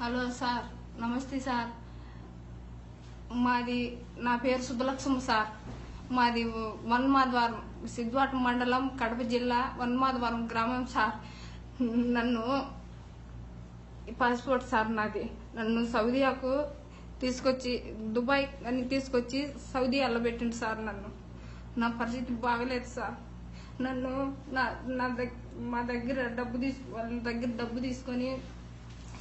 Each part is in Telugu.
హలో సార్ నమస్తే సార్. మాది నా పేరు సుబ్బలక్ష్మ సార్. మాది వన్మాధవరం సిద్ధాట మండలం కడప జిల్లా వన్మాధవరం గ్రామం సార్. నన్ను పాస్పోర్ట్ సార్ నాది. నన్ను సౌదీయాకు తీసుకొచ్చి దుబాయ్ అని తీసుకొచ్చి సౌదీ వెళ్ళబెట్టింది సార్ నన్ను. నా పరిస్థితి బాగలేదు సార్. నన్ను నా నా దగ్గర మా దగ్గర డబ్బు తీసు వాళ్ళ దగ్గర డబ్బు తీసుకొని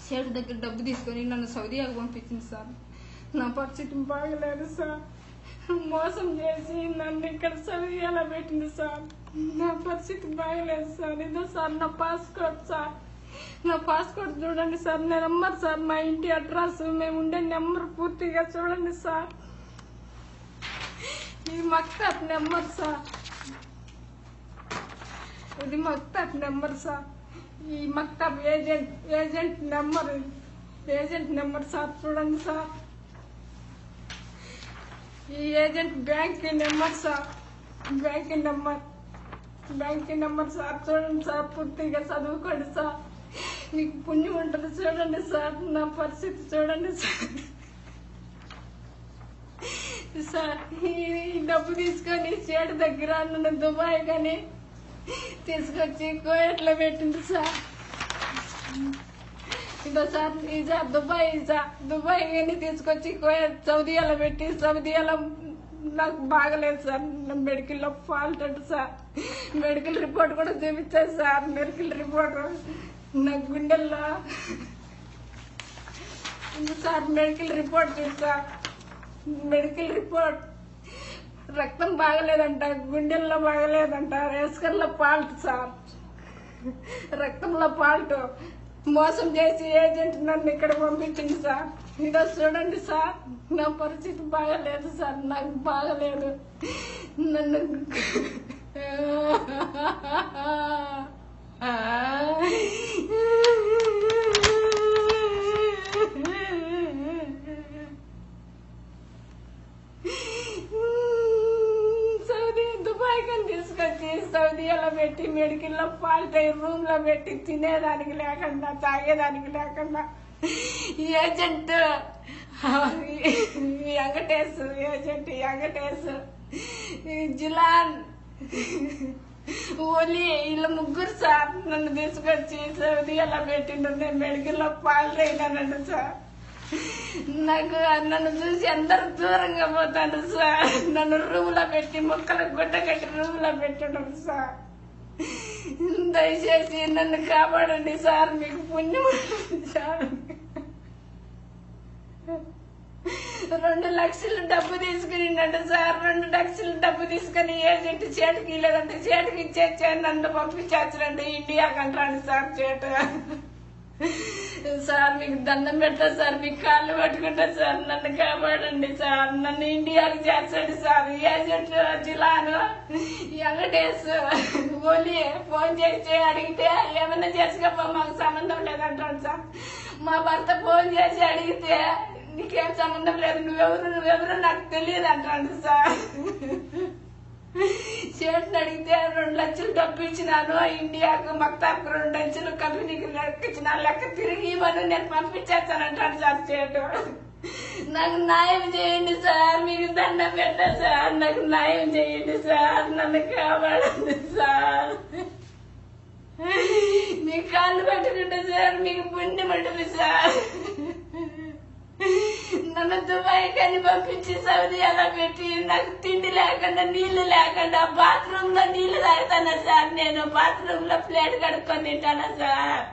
షేట్ దగ్గర డబ్బు తీసుకొని నన్ను సౌదీయాకు పంపించింది సార్. నా పరిస్థితి బాగలేదు సార్. మోసం చేసి నన్ను ఇక్కడ సౌదీయాలో పెట్టింది సార్. నా పరిస్థితి బాగలేదు సార్. ఇదో సార్ నా పాస్పోర్ట్ సార్. నా పాస్పోర్ట్ చూడండి సార్ నా నెంబర్ సార్ మా ఇంటి అడ్రస్. మేము ఉండే నెంబర్ పూర్తిగా చూడండి సార్. ఇది మక్తబ్ నెంబర్ సార్. ఇది మక్తబ్ నెంబర్ సార్. ఈ మక్తబ్ agent agent number agent number sir చూడండి సార్. ఈ agent bank number sir bank number bank number sir చూడండి సార్ పూర్తిగా చదువుకోండి సార్. మీకు పుణ్యం ఉంటుంది చూడండి సార్ నా పరిస్థితి చూడండి సార్. సార్ ఈ డబ్బు తీసుకొని చేటు దగ్గర నన్ను దుబాయ్ కానీ తీసుకొచ్చి కోయట్లో పెట్టింది సార్. ఇంకో సార్ ఈజా దుబాయ్ ఈజా దుబాయ్ ఇవన్నీ తీసుకొచ్చి కోయట్ సౌదీయాలో పెట్టి సౌదీయాలో నాకు బాగలేదు సార్. మెడికల్లో ఫాల్ట్ అంట సార్. మెడికల్ రిపోర్ట్ కూడా చూపించారు సార్. మెడికల్ రిపోర్ట్ నా గుండెల్లో. సార్ మెడికల్ రిపోర్ట్ చూసా మెడికల్ రిపోర్ట్. రక్తం బాగలేదంట గుండెల్లో బాగలేదంట రేస్కర్లో పాల్ట్ సార్. రక్తంలో పాల్ట్ మోసం చేసి ఏజెంట్ నన్ను ఇక్కడ పంపించింది సార్. ఇదో చూడండి సార్ నా పరిస్థితి బాగలేదు సార్ నాకు బాగలేదు. నన్ను Yeah. దుబాయ్ తీసుకొచ్చి సౌదీలో పెట్టి మెడికల్లో లో రూమ్లో పెట్టి తినేదానికి లేకుండా తాగేదానికి లేకుండా. ఏజెంట్ వెంకటేశ్ ఏజెంట్ వెంకటేశ్ జిలాన్ ఓలీ వీళ్ళ ముగ్గురు సార్ నన్ను తీసుకొచ్చి సౌదీలో పెట్టిండు నేను మెడికల్లో లో సార్. నాకు నన్ను చూసి అందరు దూరంగా పోతాను సార్. నన్ను రూములో పెట్టి మొక్కలకు గుడ్డ కట్టి రూములో పెట్టడం సార్. దయచేసి నన్ను కాపాడండి సార్. మీకు పుణ్యం సార్. రెండు లక్షలు డబ్బు తీసుకునిండంట సార్. రెండు లక్షలు డబ్బు తీసుకుని ఏజెంట్ చేతికి ఇవ్వలేదంటే. చేటుకి ఇచ్చేచ్చే నన్ను పంపించేచ్చరండి ఇండియాకి కంటాను సార్ చేటు సార్ మీకు దండం పెడతా సార్ మీకు కాళ్ళు పట్టుకుంటా సార్ నన్ను కాపాడండి సార్ నన్ను ఇండియాకి చేర్చండి సార్ ఏజెంట్ జిల్లాను. వెంకటేష్ ఓలీ ఫోన్ చేసి అడిగితే ఏమైనా చేసుకోపో మాకు సంబంధం లేదంటాడు సార్. మా భర్త ఫోన్ చేసి అడిగితే నీకేం సంబంధం లేదు నువ్వెవరు నువ్వెవరు నాకు తెలియదు అంటాడు సార్. చేతిని అడిగితే రెండు లక్షలు డబ్బు ఇచ్చినాను ఇండియాకు మక్తాకు రెండు లక్షలు కంపెనీకి లెక్క ఇచ్చిన లెక్క తిరిగి ఇవ్వను నేను పంపించేస్తానంటాడు సార్ చేటు. నాకు న్యాయం చేయండి సార్ మీకు దండం పెట్టా సార్ నాకు న్యాయం చేయండి సార్ నన్ను కాపాడండి సార్. మీ కాళ్ళు పెట్టుకుంటా సార్ మీకు పుణ్యం ఉంటుంది సార్. నన్ను దుబాయ్ కానీ పంపించి సౌదీ అలా పెట్టి నాకు తిండి లేకుండా నీళ్ళు లేకుండా బాత్రూమ్లో నీళ్ళు తాగుతానా సార్? నేను బాత్రూమ్లో ప్లేట్ కడుక్కొని తింటానా సార్?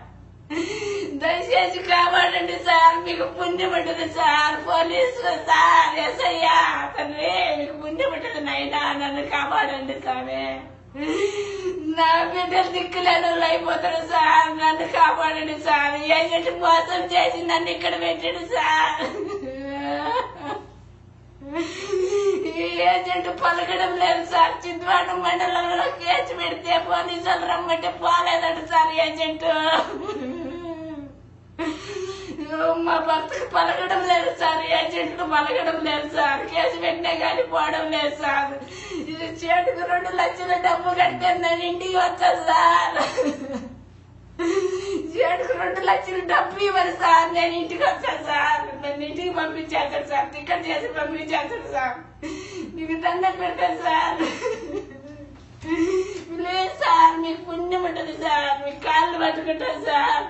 దయచేసి కాపాడండి సార్ మీకు పుణ్యం ఉంటుంది సార్ పోలీసులు సార్ ఎస్ఐయా తండ్రి మీకు పుణ్యం ఉంటుంది నైనా నన్ను కాపాడండి స్వామి. నా బిడ్డలు దిక్కులేని వాళ్ళు అయిపోతారు సార్ నన్ను కాపాడండి సార్ ఏజెంట్ మోసం చేసి నన్ను ఇక్కడ పెట్టాడు సార్. ఏజెంట్ పలకడం లేదు సార్. చిద్వాడ మండలంలో కేసు పెడితే పోలీసులు రమ్మంటే పోలేదంట సార్ ఏజెంట్. మా భర్తకు పలకడం లేదు సార్ ఏజెంట్కు పలకడం లేదు సార్. కేసు పెట్టినా కానీ పోవడం లేదు సార్. ఇది చేతికి రెండు లక్షల డబ్బు కట్టాను ఇంటికి వచ్చా సార్. చేతికి రెండు లక్షలు డబ్బు ఇవ్వరు సార్. నేను ఇంటికి వచ్చాను సార్. నన్ను ఇంటికి పంపించేస్తాను సార్. టికెట్ చేసి పంపించేస్తాను సార్. మీకు దండం పెడతాను సార్. లేదు సార్ మీకు పుణ్యం ఉంటుంది సార్. మీ కాళ్ళు పట్టుకుంటాను సార్.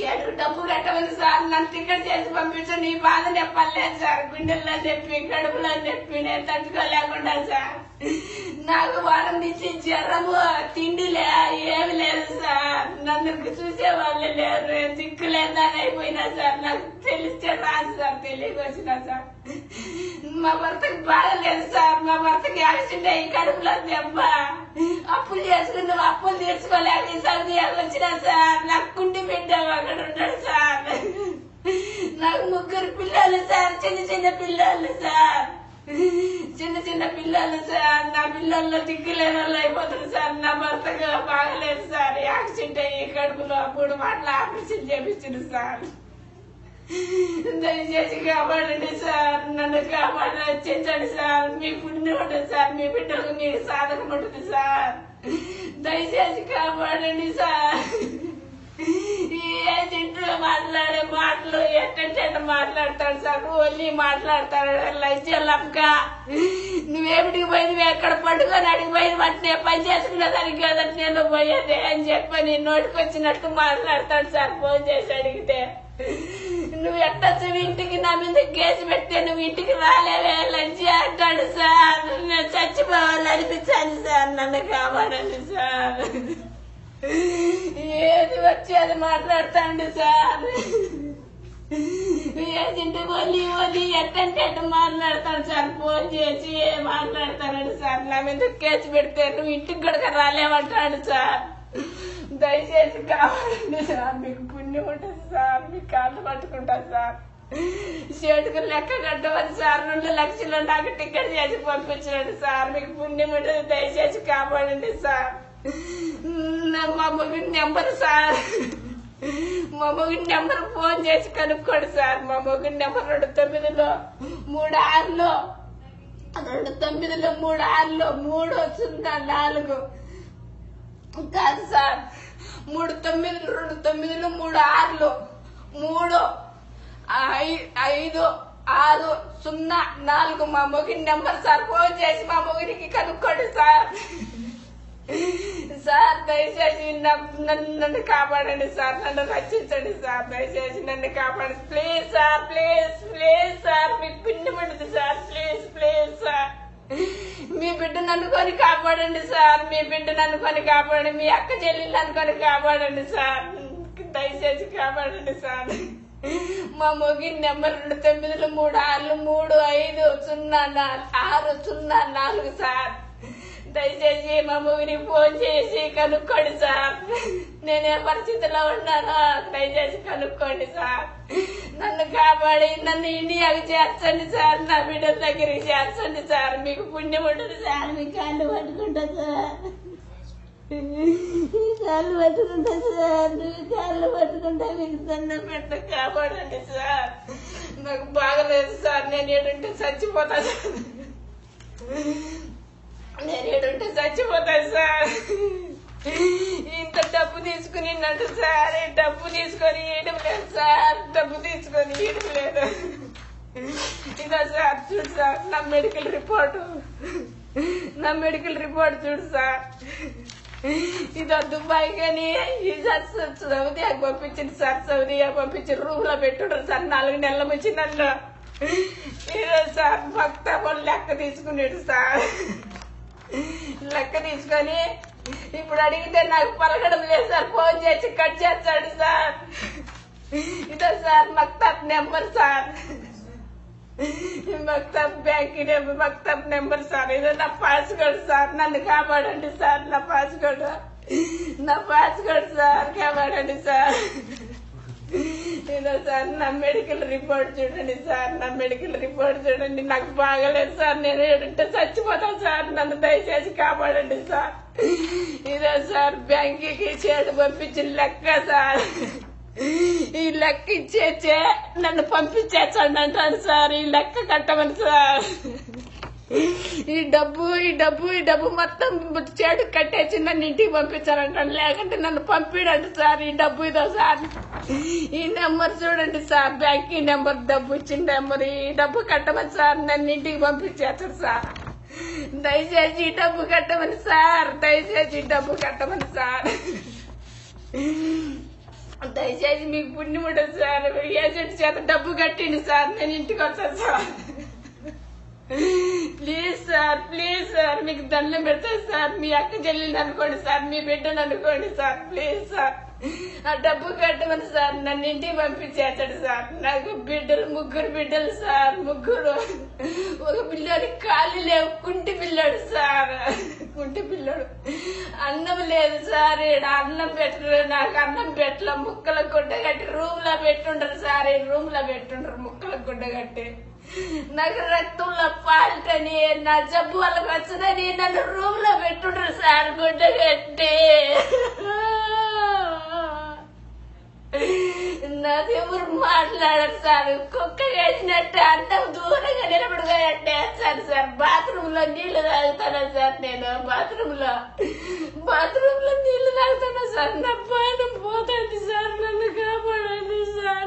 చేతుకు డబ్బు కట్టమని సార్. నన్ను టికెట్ చేసి పంపించండి. ఈ బాధ చెప్పలేదు సార్. గుండెల్లో చెప్పి కడుపులో చెప్పి నేను తట్టుకోలేకుండా సార్. నాకు వారం నుంచి జ్వరము తిండి లే ఏమి లేదు సార్. నన్ను చూసే వాళ్ళే లేరు దిక్కులేదని అయిపోయినా సార్. నాకు తెలిస్తే రాదు సార్. తెలియక వచ్చినా సార్. మా భర్తకి బాగలేదు సార్. మా భర్తకి యాక్సిడెంట్ అయ్యి కడుపులో దెబ్బ. అప్పులు చేసుకుని అప్పులు తీర్చుకోలేక ఈసారి సౌదీ వచ్చినా సార్. నాకు కుంటి బిడ్డ అక్కడ ఉంటాడు సార్. నాకు ముగ్గురు పిల్లలు సార్. చిన్న చిన్న పిల్లలు సార్. చిన్న చిన్న పిల్లలు సార్ నా పిల్లల్లో దిక్కులేని వాళ్ళు అయిపోతారు సార్. నా భర్తగా బాగలేదు సార్. యాక్సిడెంట్ అయ్యి కడుపులో మూడు మాటలు ఆపరేషన్ చేపించింది సార్. దయచేసి కాపాడండి సార్. నన్ను కాపాడి రక్షించండి సార్. మీ పుణ్యం ఉంటుంది సార్. మీ బిడ్డలకు మీకు సాధకం ఉంటుంది సార్. దయచేసి కాపాడండి సార్. ఈ ఏజెంట్ మాట్లాడే మాటలు ఎట్టంటే మాట్లాడతాడు సార్ ఓన్లీ మాట్లాడతాడు లైచల్లక్క నువ్వేమిటికి పోయింది? నువ్వు ఎక్కడ పడుకొని అడిగి పోయింది వాటిని పని చేసుకునే సరిగ్గా నేను పోయేది అని చెప్పి నేను నోటికి వచ్చినట్టు మాట్లాడతాడు సార్ ఫోన్ చేసి అడిగితే. నువ్వు ఎట్టచ్చు ఇంటికి నా మీద కేసు పెడితే నువ్వు ఇంటికి రాలేవే? లంచి అంటాడు సార్. నేను చచ్చిపోవాలి అనిపించాను సార్. నన్ను కాపాడండి సార్. ఏది వచ్చి అది మాట్లాడతాండి సార్? ఏజెంట్ ఒలి ఒలి ఎట్టంటే ఎట్ట మాట్లాడతాడు సార్? ఫోన్ చేసి మాట్లాడతాడు సార్? నా మీద కేసు పెడితే నువ్వు ఇంటికి కూడా రాలేమంటాడు సార్. దయచేసి కావాలండి సార్ మీకు పుణ్యం ఉంటుంది సార్. మీకు కాళ్ళు పట్టుకుంటా సార్. షేటుకు లెక్క కట్టవద్దు సార్. రెండు లక్షలు నాకు టికెట్ చేసి పంపించండి సార్. మీకు పుణ్యం ఉంటుంది దయచేసి కాపాడండి సార్. మా మొగుడి నెంబర్ సార్. మా మొగుడి నెంబర్ ఫోన్ చేసి కనుక్కోండి సార్. మా మొగుడి నెంబర్ రెండు తొమ్మిదిలో మూడు ఆరులో రెండు తొమ్మిదిలో మూడు ఆరులో మూడు సున్నా నాలుగు. కాదు సార్. మూడు తొమ్మిది రెండు తొమ్మిదిలో మూడు ఆరులు మూడు ఐ- ఐదు ఆరు సున్నా నాలుగు. మా మొగిని నెంబర్ సార్. ఫోన్ చేసి మా మొగినికి కనుక్కోండి సార్. సార్ దయచేసి నన్ను నన్ను కాపాడండి సార్. నన్ను రక్షించండి సార్. దయచేసి నన్ను కాపాడండి. Please sir please please sir. మీకు పిండి పడుతుంది సార్. Please please sir. మీ బిడ్డను అనుకొని కాపాడండి సార్. మీ బిడ్డను అనుకొని కాపాడండి. మీ అక్క చెల్లెళ్ళు అనుకొని కాపాడండి సార్. దయచేసి కాపాడండి సార్. మా మొగిన్ నెంబర్ రెండు తొమ్మిదిలు మూడు ఆరు మూడు ఐదు సున్నా నాలుగు ఆరు సున్నా నాలుగు సార్. దయచేసి మా మొగిని ఫోన్ చేసి కనుక్కోండి సార్. నేను ఏ పరిస్థితిలో ఉన్నానో దయచేసి కనుక్కోండి సార్. నన్ను కాపాడి నన్ను ఇండియాకి చేర్చండి సార్. నా బిడ్డల దగ్గరికి చేర్చండి సార్. మీకు పుణ్యం ఉంటుంది సార్. మీకు కాళ్ళు పట్టుకుంటా సార్. కాళ్ళు పట్టుకుంటా సార్. మీ కాళ్ళు పట్టుకుంటా మీకు దండం పెట్ట కాపాడండి సార్. నాకు బాగలేదు సార్. నేను ఏడుంటే చచ్చిపోతా సార్. నేను ఏడుంటే చచ్చిపోతాను సార్. ఇంత డబ్బు తీసుకుని నన్ను సార్. డబ్బు తీసుకొని ఏడు లేదు సార్. డబ్బు తీసుకొని ఏడు లేదు. ఇదా సార్ చూడు సార్ నా మెడికల్ రిపోర్ట్. నా మెడికల్ రిపోర్ట్ చూడు సార్. ఇదో దుబాయ్ కానీ ఈ సార్ సౌదీయాకి పంపించింది సార్. సౌదీయా పంపించి రూమ్లో పెట్టుడు సార్. నాలుగు నెలల నుంచి నన్ను. ఈరోజు సార్ భక్త లెక్క తీసుకునేడు సార్. లెక్క తీసుకొని ఇప్పుడు అడిగితే నాకు పలకడం లేదు సార్ ఫోన్ చేసి కట్ చేస్తాడు సార్. ఇదో సార్ మక్తబ్ నెంబర్ సార్. మక్తబ్ బ్యాంక్ నెంబర్ మక్తబ్ నెంబర్ సార్. ఇదో నా పాస్వర్డ్ సార్. నన్ను కాపాడండి సార్ నా పాస్వర్డ్. నా పాస్వర్డ్ సార్ కాపాడండి సార్. ఇదో సార్ నా మెడికల్ రిపోర్ట్ చూడండి సార్ నా మెడికల్ రిపోర్ట్ చూడండి. నాకు బాగలేదు సార్ నేను ఏడుంటే చచ్చిపోతాను సార్. నన్ను దయచేసి కాపాడండి సార్. ఇదో సార్ బ్యాంకుకి చేటు పంపించిన లెక్క సార్. ఈ లెక్క ఇచ్చేచ్చే నన్ను పంపించేచ్చండి అంటాను సార్ ఈ లెక్క కట్టమని సార్. ఈ డబ్బు ఈ డబ్బు ఈ డబ్బు మొత్తం చెడు కట్టేసి నన్ను ఇంటికి పంపించారంటాను లేకుంటే నన్ను పంపిడండి సార్ ఈ డబ్బు ఇదో సార్. ఈ నెంబర్ చూడండి సార్ బ్యాంక్ ఈ నెంబర్ డబ్బు ఇచ్చిన నెంబర్. ఈ డబ్బు కట్టమని సార్ నన్ను ఇంటికి పంపించేస్తారు సార్. దయచేసి ఈ డబ్బు కట్టమని సార్ దయచేసి ఈ డబ్బు కట్టమని సార్. దయచేసి మీకు పుణ్యం ఉండదు సార్. ఏజెంట్ చేత డబ్బు కట్టింది సార్ నేను ఇంటికి వచ్చాను sir please sir please sir మీకు దండం పెడతా సార్. మీ అక్క చెల్లెలు అనుకోండి సార్ మీ బిడ్డను అనుకోండి సార్ ప్లీజ్ సార్. ఆ డబ్బు కట్టమని సార్ నన్ను ఇంటికి పంపించేస్తాడు సార్. నాకు బిడ్డలు ముగ్గురు బిడ్డలు సార్ ముగ్గురు. ఒక పిల్లోడి కాళ్ళు లేవు కుంటి పిల్లోడు సార్. కుంటి పిల్లోడు. అన్నం లేదు సార్ ఈడ అన్నం పెట్టరు నాకు అన్నం పెట్టలే. ముక్కల గుడ్డ కట్టి రూమ్లో పెట్టుండరు సార్ ఈ రూమ్లో పెట్టుండ్రు ముక్కల గుడ్డ కట్టి. నాకు రక్తంలో పాల్టని నా జబ్బు వాళ్ళకి వచ్చిందని నన్ను రూమ్లో పెట్టుండ్రు సార్ గుడ్డ కట్టి నాకెవరు మాట్లాడరు సార్? కుక్క వేసినట్టు అంత దూరంగా నిలబడుగా వేస్తాను సార్ బాత్రూమ్లో నీళ్ళు తాగుతాను సార్ నేను బాత్రూమ్లో బాత్రూమ్లో నీళ్ళు తాగుతాను సార్ నా పానం పోతుంది సార్ నన్ను కాపాడండి సార్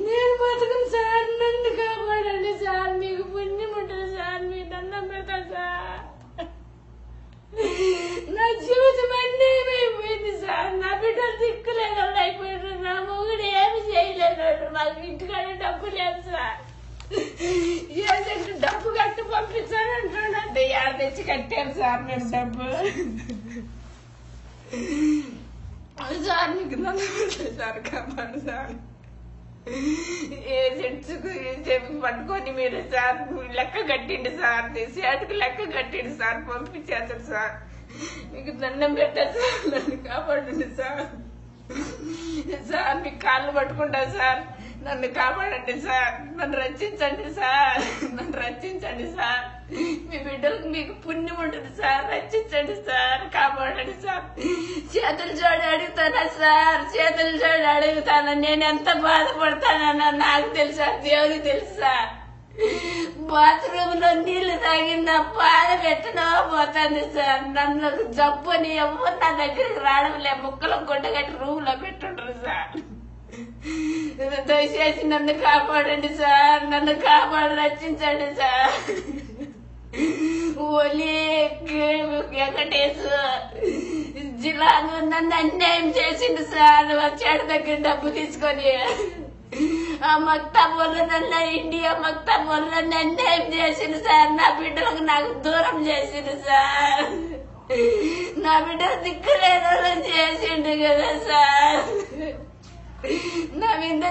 నేను బతుకును సార్ నన్ను కాపాడండి సార్ మీకు పుణ్యం ఉంటుంది సార్ మీ దండం పెడతా సార్ నా జీవితం అన్నీ అయిపోయింది సార్ నా బిడ్డలు దిక్కులేదు అయిపోయారు నా మొగుడు ఏమి చేయలేదు నాకు ఇంటికాడ డబ్బు లేదు సార్ ఏజెంట్ డబ్బు కట్టి పంపించానంటున్నాడు యాడ తెచ్చి కట్టారు సార్ నేను డబ్బు సార్ మీకు నమ్మకం సార్ కాపాడు సార్ ఏజెంట్స్ పట్టుకొని మీరు సార్ లెక్క కట్టిండి సార్ సేటుకు లెక్క కట్టిండి సార్ పంపించేస్తారు సార్. మీకు దండం పెట్టా సార్ నన్ను కాపాడండి సార్. సార్ మీకు కాళ్ళు పట్టుకుంటా సార్. నన్ను కాపాడండి సార్. నన్ను రక్షించండి సార్. నన్ను రక్షించండి సార్. మీ బిడ్డలకు మీకు పుణ్యం ఉంటుంది సార్. రక్షించండి సార్. కాపాడండి సార్. చేతులు చూడి అడుగుతానా సార్? చేతులు చూడి అడుగుతానా? నేను ఎంత బాధపడతానన్నా నాకు తెలుసా? దేవుడికి తెలుసా బాత్రూమ్లో నీళ్ళు నా బాధ పెట్టనో పోతుంది సార్. నన్ను జబ్బుని ఎవరు నా దగ్గరికి రావడం లే ముక్కలు గుడ్డగట్టి రూమ్లో పెట్టుంటారు సార్. దయచేసి నన్ను కాపాడండి సార్. నన్ను కాపాడి రక్షించండి సార్. వెంకటేశ్? జిల్లాను నన్ను అన్యాయం చేసిండు సార్. చెడు దగ్గర డబ్బు తీసుకొని. ఆ మక్తా వల్ల నన్ను ఇండియా మక్తా వల్ల నన్ను అన్యాయం చేసిండు సార్. నా బిడ్డలకు నాకు దూరం చేసిండు సార్. నా బిడ్డలు దిక్కులేదో చేసిండు కదా సార్. నవ్వింద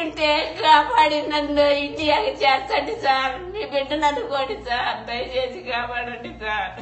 ఉంటే కాపాడి నన్ను ఇండియాకి చేర్చండి సార్. మీ బిడ్డను కోడి సార్. దయచేసి కాపాడండి సార్.